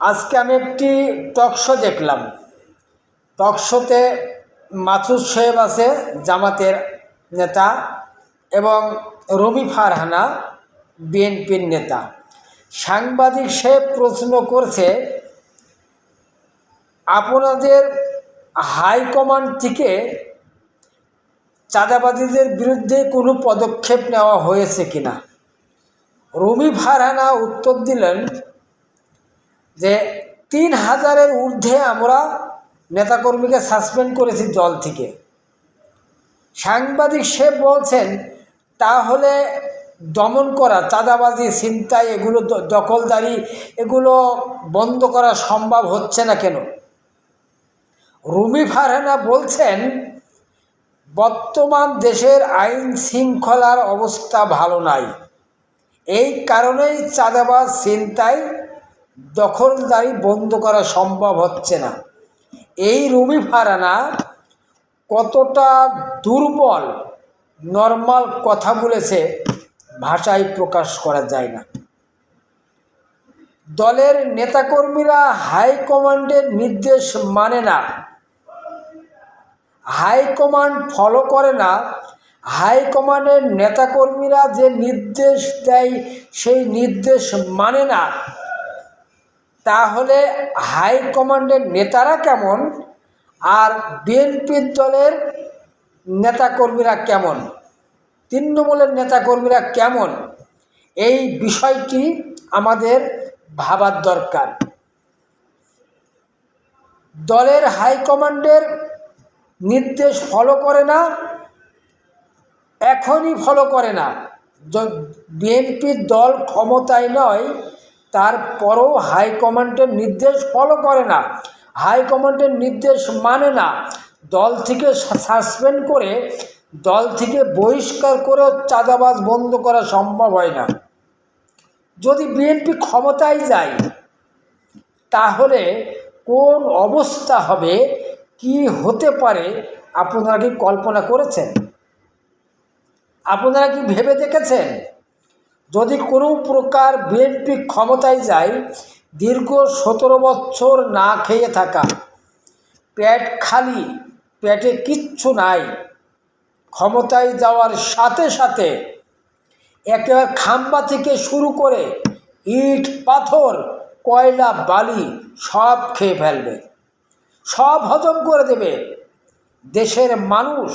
আজকে আমি একটি টক শো দেখলাম। টক শোতে মাসুদ সাহেব আছে, জামাতের নেতা, এবং রবি ফারহানা, বিএনপির নেতা। সাংবাদিক সাহেব প্রশ্ন করছে, আপনাদের হাইকমান্ড থেকে চাঁদাবাদীদের বিরুদ্ধে কোনো পদক্ষেপ নেওয়া হয়েছে কিনা? রবি ফারহানা উত্তর দিলেন যে তিন হাজারের ঊর্ধ্বে আমরা নেতাকর্মীকে সাসপেন্ড করেছি দল থেকে। সাংবাদিক সে বলছেন, তাহলে দমন করা, চাঁদাবাজি, ছিনতাই, এগুলো দখলদারি, এগুলো বন্ধ করা সম্ভব হচ্ছে না কেন? রুমি ফারহানা বলছেন, বর্তমান দেশের আইন শৃঙ্খলার অবস্থা ভালো নাই। এই কারণেই চাঁদাবাজ, ছিনতাই দখলদারি বন্ধ করা সম্ভব হচ্ছে না। এই রুমি ফারানা কতটা দুর্বল নর্মাল কথা বলেছে ভাষায় প্রকাশ করা যায় না। দলের নেতাকর্মীরা হাইকমান্ডের নির্দেশ মানে না। হাইকমান্ড ফলো করে না। হাইকমান্ডের নেতাকর্মীরা যে নির্দেশ দেয়, সেই নির্দেশ মানে না। তাহলে হাইকমান্ডের নেতারা কেমন আর বিএনপির দলের নেতাকর্মীরা কেমন? তৃণমূলের নেতাকর্মীরা কেমন? এই বিষয়টি আমাদের ভাবার দরকার। দলের হাইকমান্ডের নির্দেশ ফলো করে না, এখনই ফলো করে না। বিএনপির দল ক্ষমতায় নয় তারপরও হাইকমান্ডের নির্দেশ ফলো করে না। হাইকমান্ডের নির্দেশ মানে না, দল থেকে সাসপেন্ড করে দল থেকে বহিষ্কার করে চাঁদাবাজ বন্ধ করা সম্ভব হয় না। যদি বিএনপি ক্ষমতায় যায়, তাহলে কোন অবস্থা হবে, কি হতে পারে, আপনারা কি কল্পনা করেছেন? আপনারা কি ভেবে দেখেছেন? যদি কোনো প্রকার বিএনপি ক্ষমতায় যায়, দীর্ঘ সতেরো বছর না খেয়ে থাকা, পেট খালি, পেটে কিচ্ছু নাই, ক্ষমতায় যাওয়ার সাথে সাথে একেবারে খাম্বা থেকে শুরু করে ইট, পাথর, কয়লা, বালি সব খেয়ে ফেলবে। সব হজম করে দেবে। দেশের মানুষ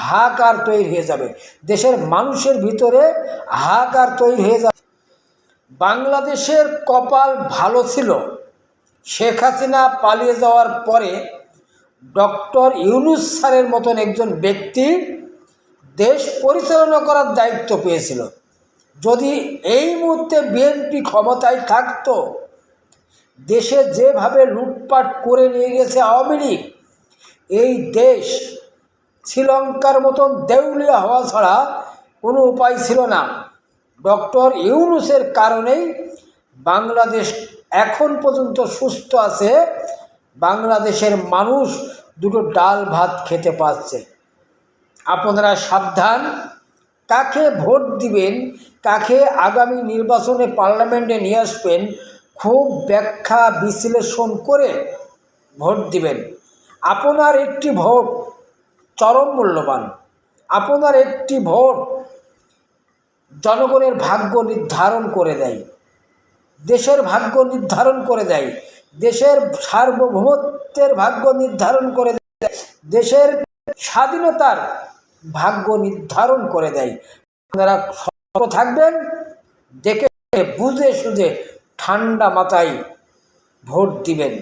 হাহাকার তৈরি হয়ে যাবে। দেশের মানুষের ভিতরে হাহাকার তৈরি হয়ে যাবে। বাংলাদেশের কপাল ভালো ছিল। শেখ হাসিনা পালিয়ে যাওয়ার পরে ডক্টর ইউনুস স্যারের মতন একজন ব্যক্তি দেশ পরিচালনা করার দায়িত্ব পেয়েছিল। যদি এই মুহূর্তে বিএনপি ক্ষমতায় থাকতো, দেশে যেভাবে লুটপাট করে নিয়ে গেছে আওয়ামী লীগ, এই দেশ শ্রীলঙ্কার মতন দেউলিয়া হওয়া ছাড়া কোনো উপায় ছিল না। ডক্টর ইউনুসের কারণেই বাংলাদেশ এখন পর্যন্ত সুস্থ আছে। বাংলাদেশের মানুষ দুটো ডাল ভাত খেতে পাচ্ছে আপনারা সাবধান। কাকে ভোট দিবেন, কাকে আগামী নির্বাচনে পার্লামেন্টে নিয়ে আসবেন, খুব ব্যাখ্যা বিশ্লেষণ করে ভোট দিবেন। আপনার একটি ভোট চরম মূল্যবান। আপনার একটি ভোট জনগণের ভাগ্য নির্ধারণ করে দেয়। দেশের ভাগ্য নির্ধারণ করে দেয়। দেশের সার্বভৌমত্বের ভাগ্য নির্ধারণ করে দেয়। দেশের স্বাধীনতার ভাগ্য নির্ধারণ করে দেয়। আপনারা সতর্ক থাকবেন, দেখে বুঝে সুঝে ঠান্ডা মাথায় ভোট দিবেন।